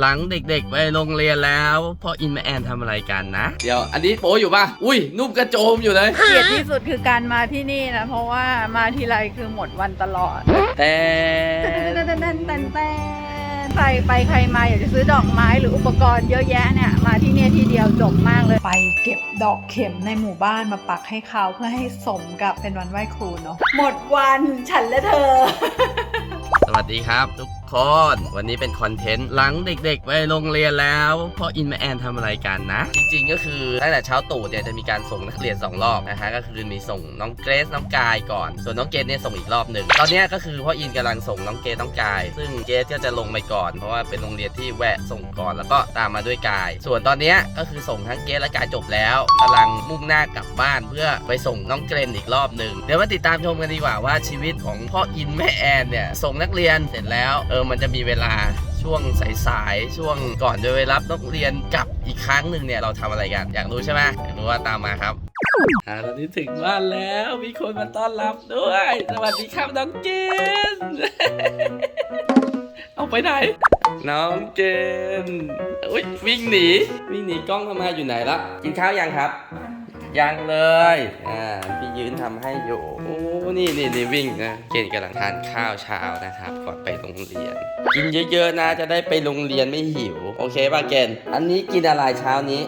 หลังเด็กๆไปโรงเรียนแล้วพ่ออินแม่แอนทำอะไรกันนะ เดี๋ยวอันนี้โป๊อยู่ป่ะ อุ้ยนุ่มกระโจมอยู่เลย เกลียดที่สุดคือการมาที่นี่นะ เพราะว่ามาทีไรคือหมดวันตลอดแต่แต่แต่แต่แต่ใครไปใครมาอยากจะซื้อดอกไม้หรืออุปกรณ์เยอะแยะเนี่ย มาที่เนี่ยทีเดียวจบมากเลย ไปเก็บดอกเข็มในหมู่บ้านมาปักให้เขาเพื่อให้สมกับเป็นวันไหว้ครูเนาะหมดวันฉันและเธอ สวัสดีครับทุก คนวันนี้เป็นคอนเทนต์หลังเด็กๆ ไปโรงเรียนแล้วพ่ออินแม่แอนทำอะไรกันนะ จริงๆก็คือตั้งแต่เช้าตู่เนี่ยจะมีการส่งนักเรียนสองรอบนะฮะก็คือมีส่งน้องเกรซน้องกายก่อน ส่วนน้องเกรซเนี่ยส่งอีกรอบหนึ่งตอนนี้ก็คือพ่ออินกำลังส่งน้องเกรซน้องกาย ซึ่งเกรซก็จะลงไปก่อน เพราะว่าเป็นโรงเรียนที่แวะส่งก่อนแล้วก็ตามมาด้วยกาย ส่วนตอนนี้ก็คือส่งทั้งเกรซและกายจบแล้วกำลังมุ่งหน้ากลับบ้านเพื่อไปส่งน้องเกรนอีกรอบหนึ่งเดี๋ยวมาติดตามชมกันดีกว่าว่าชีวิตของพ่ออินแม่แอนเนี่ยส่งนักเรียนเสร็จแล้วเออมันจะมีเวลาช่วงสายๆช่วงก่อนจะไปรับนักเรียนกลับอีกครั้งหนึ่งเนี่ยเราทำอะไรกันอยากรู้ใช่ไหมอยากรู้ว่าตามมาครับอ่าตอนนี้ถึงบ้านแล้วมีคนมาต้อนรับด้วย สวัสดีครับน้องเกนเอาไปไหน น้องเกนอุ้ยวิ่งหนีวิ่งหนีกล้องทำไมอยู่ไหนละกินข้าวยังครับ ยังเลยอ่าพี่ยืนทำให้อยู่โอ้ นี่นี่นี่วิ่งนะเกณฑ์กำลังทานข้าวเช้านะครับ ก่อนไปโรงเรียน กินเยอะๆนะจะได้ไปโรงเรียนไม่หิว โอเคป่ะเกณฑ์อันนี้กินอะไรเช้านี้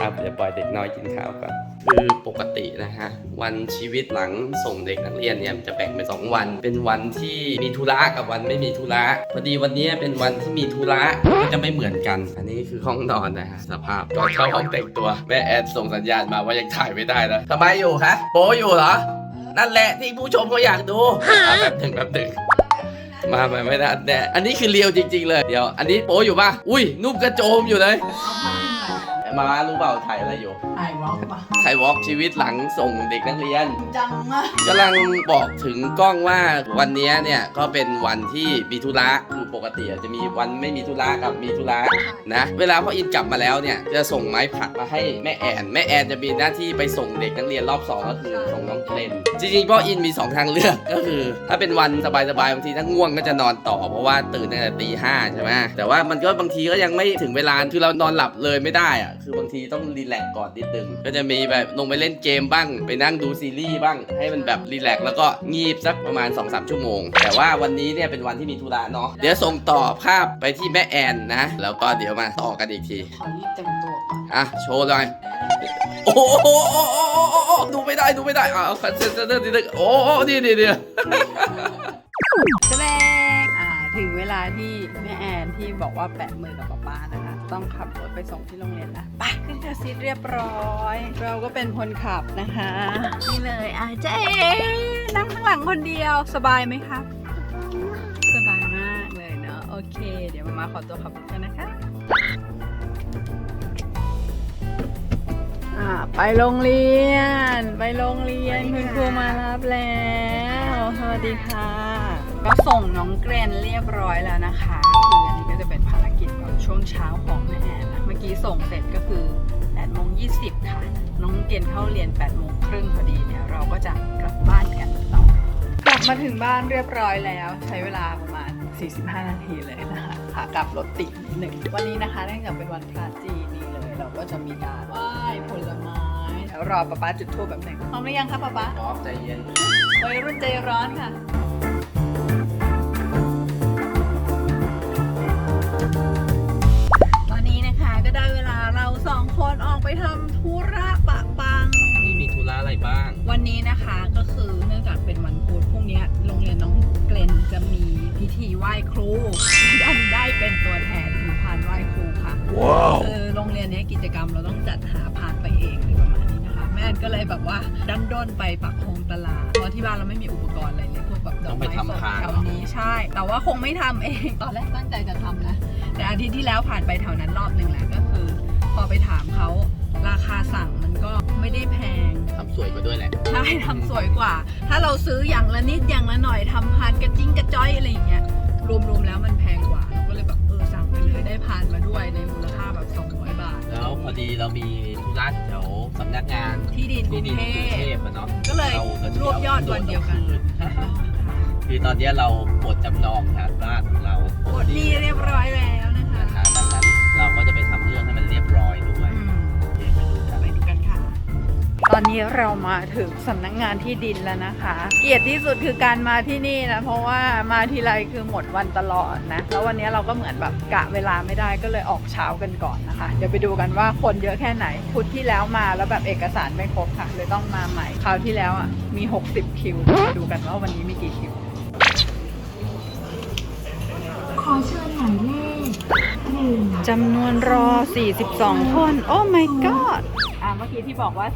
ครับเดี๋ยวปล่อยเด็กน้อยกินข้าวก่อนคือปกตินะฮะวันชีวิตหลังส่งเด็กนักเรียนเนี่ยจะแบ่งเป็นสองวัน เป็นวันที่มีธุระกับวันไม่มีธุระพอดีวันนี้เป็นวันที่มีธุระก็จะไม่เหมือนกัน อันนี้คือห้องนอนนะฮะสภาพก่อนเข้าห้องแต่งตัวแม่แอนส่งสัญญาณมาว่ายังถ่ายไม่ได้แล้วทำไมอยู่คะโปอยู่เหรอ นั่นแหละที่ผู้ชมเขาอยากดูอะแบบหนึ่งแบบหนึ่งมามาไม่ได้แน่อันนี้คือเรียวจริง ๆ เลย เดี๋ยว อันนี้โป๊อยู่ป่ะ อุ้ยนุ่มกระโจมอยู่เลยมารู้เปล่าถ่ายอะไรอยู่ไอวอล์กปะถ่ายวอล์กชีวิตหลังส่งเด็กนักเรียน จังมากกำลังบอกถึงกล้องว่าวันนี้เนี่ยก็เป็นวันที่มีธุระคือปกติอาจจะมีวันไม่มีธุระกับมีธุระนะ เวลาพ่ออินกลับมาแล้วเนี่ยจะส่งไม้ผัดมาให้แม่แอนแม่แอนจะมีหน้าที่ไปส่งเด็กนักเรียนรอบสองก็คือส่งน้องเกรนจริงๆพ่ออินมีสองทางเลือกก็คือ ถ้าเป็นวันสบายๆบางทีถ้าง่วงก็จะนอนต่อ เพราะว่าตื่นตั้งแต่ตีห้าใช่ไหมแต่ว่ามันก็บางทีก็ยังไม่ถึงเวลาคือเรานอนหลับเลยไม่ได้อะคือบางทีต้องรีแลกซ์ก่อนนิดนึง ก็จะมีแบบลงไปเล่นเกมบ้าง ไปนั่งดูซีรีส์บ้าง ให้มันแบบรีแลกซ์แล้วก็งีบสักประมาณ 2-3 ชั่วโมง แต่ว่าวันนี้เนี่ยเป็นวันที่มีธุระเนาะ เดี๋ยวส่งต่อภาพไปที่แม่แอนนะ แล้วก็เดี๋ยวมาต่อกันอีกที ขอรีบแต่งตัวก่อนอะ โชว์หน่อย โอ้โหดูไม่ได้ ดูไม่ได้อะคันเซ็นเซอร์นิดนึงโอ้โหนี่นี่นี่ แสดงอ่า ถึงเวลาที่แม่แอนที่บอกว่าแปะมือกับป๊าป๊านะคะ ต้องขับรถไปส่งที่โรงเรียนนะไปขึ้นแท็กซี่เรียบร้อย เราก็เป็นคนขับนะคะนี่เลยอะเจ๊นั่งข้างหลังคนเดียวสบายไหมครับ สบายมากเลยเนาะโอเค เดี๋ยวมามาขอตัวขับรถกันนะคะอ่าไปโรงเรียน ไปโรงเรียน คุณครูมารับแล้ว สวัสดีค่ะ ก็ส่งน้องเกรนเรียบร้อยแล้วนะคะคืออันนี้ก็จะเป็นภารกิจของช่วงเช้าของแม่แอนนะเมื่อกี้ส่งเสร็จก็คือ8โมง20 ค่ะ น้องเกรนเข้าเรียน8โมงครึ่งพอดีเนี่ยเราก็จะกลับบ้านกันต่อกลับมาถึงบ้านเรียบร้อยแล้ว ใช้เวลาประมาณ 45 นาทีเลยนะคะขากลับรถติดนิดหนึ่งวันนี้นะคะเนื่องจากเป็นวันพระจีนนี่เลย เราก็จะมีการไหว้ผลไม้แล้วรอป๊าป๊าจุดทูบแบบหนึ่งพร้อมหรือยังคะป๊าป๊าพร้อมใจเย็นวัยรุ่นใจร้อนค่ะ กิจกรรมเราต้องจัดหาพานไปเองหรือประมาณนี้นะคะแม่แอนก็เลยแบบว่าดันด้นไปปักโคงตลาดเพราะที่บ้านเราไม่มีอุปกรณ์อะไรเลยพวกแบบดอกไม้สดแถวนี้ใช่ แต่ว่าคงไม่ทำเองตอนแรกตั้งใจจะทำนะแต่อาทิตย์ที่แล้วผ่านไปแถวนั้นรอบหนึ่งแล้วก็คือ พอไปถามเขาราคาสั่งมันก็ไม่ได้แพงทำสวยกว่าด้วยแหละใช่ทำสวยกว่า ถ้าเราซื้ออย่างละนิดอย่างละหน่อยทำพานกระจิ้งกระจ้อยอะไรอย่างเงี้ยรวมๆแล้วมันแพงกว่าเราก็เลยแบบเออสั่งไปเลยได้พานมาด้วยในมูลค่าแบบ200บาท แล้วพอดีเรามีธุระแถวสำนักงานที่ดินกรุที่งดินเทกรุงเทพพอะเนาะก็เลยารจะรวบยอดวันเดียวกัน คืคือตอนนี้เราปลดจำนองทางบ้านของเราหมดหนี้เรียบร้อยแล้วนะคะนะคะดังนั้นเราก็จะไปทำเรื่องให้มันเรียบร้อยด้วย ตอนนี้เรามาถึงสำนักงานที่ดินแล้วนะคะ เกลียดที่สุดคือการมาที่นี่นะ เพราะว่ามาทีไรคือหมดวันตลอดนะ แล้ววันนี้เราก็เหมือนแบบกะเวลาไม่ได้ก็เลยออกเช้ากันก่อนนะคะ เดี๋ยวไปดูกันว่าคนเยอะแค่ไหน พุธที่แล้วมาแล้วแบบเอกสารไม่ครบค่ะเลยต้องมาใหม่ คราวที่แล้วอะมี 60 คิวมาดูกันว่าวันนี้มีกี่คิว ขอเชิญหมายเลขหนึ่งจำนวนรอ 42 คน โอ้ my god อ่าเมื่อกี้ที่บอกว่า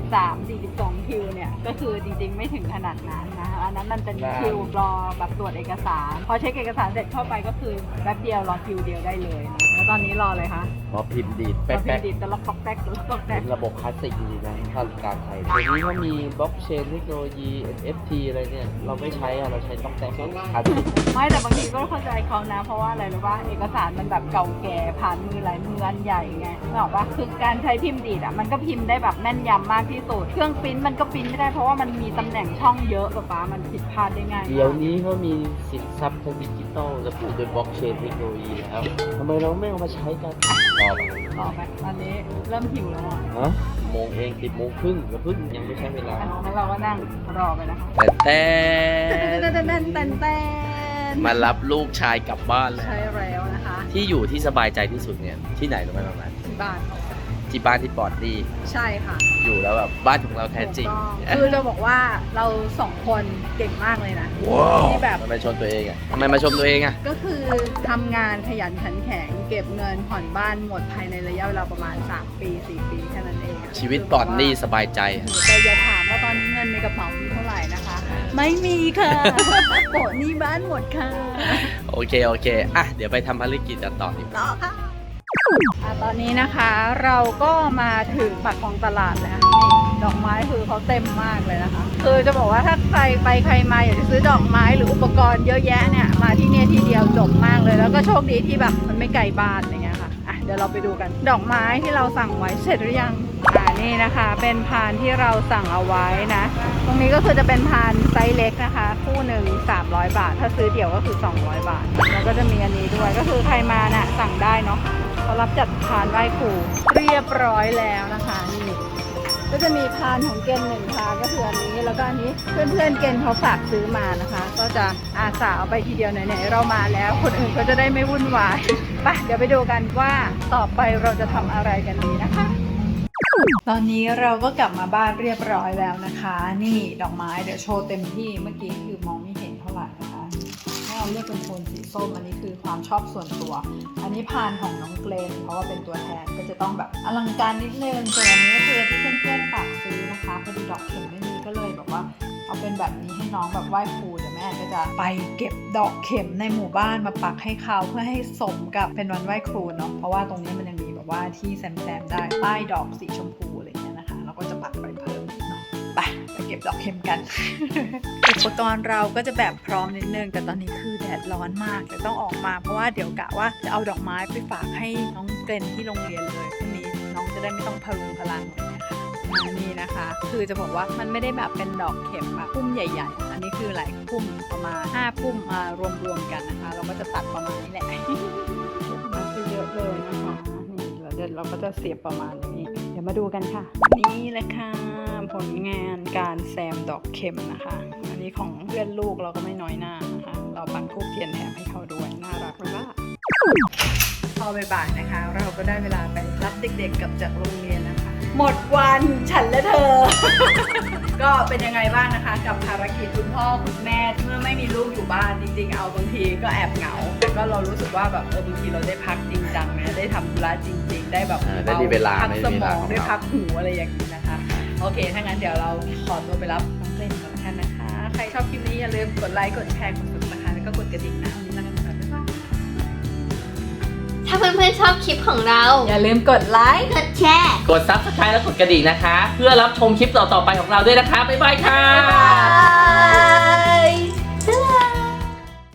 43 42 คิวเนี่ย ก็คือจริงๆ ไม่ถึงขนาดนั้นนะอันนั้นมันเป็นคิวรอแบบตรวจเอกสาร พอเช็คเอกสารเสร็จเข้าไปก็คือแป๊บเดียวรอคิวเดียวได้เลยนะ แล้วตอนนี้รอเลยคะพอพิมพ์ดีดรแป๊อพิมกพ์ดิดตะล็อกตอกแตกตะล็อกตอกแตเป็กนระบบคลาสสิกจริงๆนะข้าราชการไทยเดี๋ยวนี้เขามีบล็อกเชนเทคโนโลยี NFT อะไรเนี่ย เราไม่ใช้อะเราใช้ต้องแต่งคลาสสิกไม่แต่บางทีก็เข้าใจเขานะ เพราะว่าอะไรรู้ป่ะเอกสารมันแบบเก่าแก่ผ่านมือหลายมืออันใหญ่ไงนึกออกปะคือการใช้พิมพ์ดีดอะมันก็พิมพ์ได้แบบแม่นยำมากที่สุดเครื่องปริ้นมันก็ปริ้นไม่ได้เพราะว่ามันมีตำแหน่งช่องเยอะป๊าป๊ามันผิดพลาดได้ง่ายเดี๋ยวนี้เขามีสินทรัพย์ทางดิจิตอลระบุโดยบล็อกเชนเทคโนโลยีแล้วทำไมเราไม่เอามาใช้กันตอบต่อไปตอนนี้เริ่มหิวแล้วอะฮะโมงเองสิบโมงครึ่งแล้วพึ่งยังไม่ใช่เวลางั้นเราก็นั่งรอไปนะคะแต่แต่เต้นเต้นเต้นเต้นมารับลูกชายกลับบ้านแล้วใช่แล้วนะคะ ที่อยู่ที่สบายใจที่สุดเนี่ยที่ไหนรู้ไหมประมาณที่บ้านเขา ที่บ้านที่ปลอดดีใช่ค่ะอยู่แล้วแบบบ้านของเราแท้จริงถูกต้องคือจะบอกว่าเราสองคนเก่งมากเลยนะ ว้าวที่แบบ ทำไมชมตัวเองอะทำไมมาชมตัวเองอะก็คือทำงานขยันขันแข็งเก็บเงินผ่อนบ้านหมดภายในระยะเวลาประมาณ 3 ปี 4 ปีแค่นั้นเองอะชีวิตปลอดหนี้สบายใจโอ้โหแต่อย่าถามว่าตอนนี้เงินในกระเป๋ามีเท่าไหร่นะคะ ไม่มีค่ะ โปะหนี้บ้านหมดค่ะโอเคโอเคอะเดี๋ยวไปทำภารกิจกันต่อดีกว่า ต่อค่ะอะ ตอนนี้นะคะเราก็มาถึงปากของตลาดแล้วดอกไม้คือเขาเต็มมากเลยนะคะ คือจะบอกว่าถ้าใครไปใครมาอยากจะซื้อดอกไม้หรืออุปกรณ์เยอะแยะเนี่ยมาที่เนี่ยที่เดียวจบมากเลย แล้วก็โชคดีที่แบบมันไม่ไกลบ้านอะไรเงี้ย ดี๋ยวเราไปดูกัน ดอกไม้ที่เราสั่งไว้เสร็จหรือยังอ่านี่นะคะ เป็นพานที่เราสั่งเอาไว้นะ ตรงนี้ก็คือจะเป็นพานไซส์เล็กนะคะ คู่หนึ่ง300 บาท ถ้าซื้อเดี่ยวก็คือ 200 บาท แล้วก็จะมีอันนี้ด้วยก็คือใครมาน่ะสั่งได้เนาะเขารับจัดพานไหว้ครูเรียบร้อยแล้วนะคะนี่ก็จะมีพานของเกณฑ์หนึ่งพานก็คืออันนี้ แล้วก็อันนี้เพื่อนๆเกณฑ์เขาฝากซื้อมานะคะ ก็จะอาสาเอาไปทีเดียวไหนๆเรามาแล้ว คนอื่นก็จะได้ไม่วุ่นวาย ปเดี๋ยวไปดูกันว่าต่อไปเราจะทำอะไรกันดีนะคะ ตอนนี้เราก็กลับมาบ้านเรียบร้อยแล้วนะคะ นี่ดอกไม้เดี๋ยวโชว์เต็มที่เมื่อกี้คือมองไม่เห็นเท่าไหร่นะคะให้เราเลือกเป็นโทนสีส้มอันนี้คือความชอบส่วนตัว อันนี้พานของน้องเกรนเพราะว่าเป็นตัวแทนก็จะต้องแบบอลังการนิดนึงส่วนอันนี้คือที่เพื่อนๆฝากซื้อนะคะพอดีดอกเข็มไม่มีก็เลยแบบว่า เอาเป็นแบบนี้ให้น้องแบบไหว้ครูเดี๋ยวแม่ก็จะไปเก็บดอกเข็มในหมู่บ้านมาปักให้เขาเพื่อให้สมกับเป็นวันไหว้ครูเนาะเพราะว่าตรงนี้มันยังมีแบบว่าที่แซมๆได้ป้ายดอกสีชมพูอะไรเงี้ยนะคะเราก็จะปักไปเพิ่มอีกหน่อยไปไปเก็บดอกเข็มกันอุปกรณ์เราก็จะแบบพร้อมนิดนึง แต่ตอนนี้คือแดดร้อนมากเดี๋ยวต้องออกมาเพราะว่าเดี๋ยวกะว่าจะเอาดอกไม้ไปฝากให้น้องเกรนที่โรงเรียนเลยพรุ่งนี้น้องจะได้ไม่ต้องพะรุงพลัง นนี้นะคะ คือจะบอกว่ามันไม่ได้แบบเป็นดอกเข็มแบบพุ่มใหญ่ ๆ อันนี้คือหลายพุ่มประมาณ5พุ่มมารวมๆกันนะคะ เราก็จะตัดประมาณนี้แหละมาคือเยอะเลยนะคะนี่เราเดี๋ยวเราก็จะเสียบประมาณนี้ เดี๋ยวมาดูกันค่ะ นี่แหละค่ะผลงานการแซมดอกเข็มนะคะ อันนี้ของเพื่อนลูกเราก็ไม่น้อยหน้านะคะ เราปักทูบเทียนแถมให้เขาด้วยน่ารักไหมล่ะพอบ่ายๆนะคะ เราก็ได้เวลาไปรับเด็กๆกลับจากโรงเรียนนะคะ หมดวันฉันและเธอ ก็เป็นยังไงบ้างนะคะ กับภารกิจคุณพ่อคุณแม่เมื่อไม่มีลูกอยู่บ้านจริงๆ เอาบางทีก็แอบเหงาแต่ก็เรารู้สึกว่าแบบเออบางทีเราได้พักจริงจังนะได้ทำธุระจริง ๆ ได้แบบเออได้มีเวลาพักได้สมีมเวลาองของได้เราพักหูอะไรอย่างนี้นะคะ โอเค ถ้างั้นเดี๋ยวเราขอตัวไปรับน้องเล่นก่อนแล้วกันนะคะ ใครชอบคลิปนี้อย่าลืมกดไลค์ กดแชร์ กด subscribe แล้วก็กดกระดิ่งนะวันนี้ลากันไป ถ้าเพื่อนๆชอบคลิปของเรา อย่าลืมกดไลค์ กดแชร์ กด subscribe และกดกระดิ่งนะคะ เพื่อรับชมคลิปต่อๆไปของเราด้วยนะคะ บ๊ายบายค่ะ บ๊ายบาย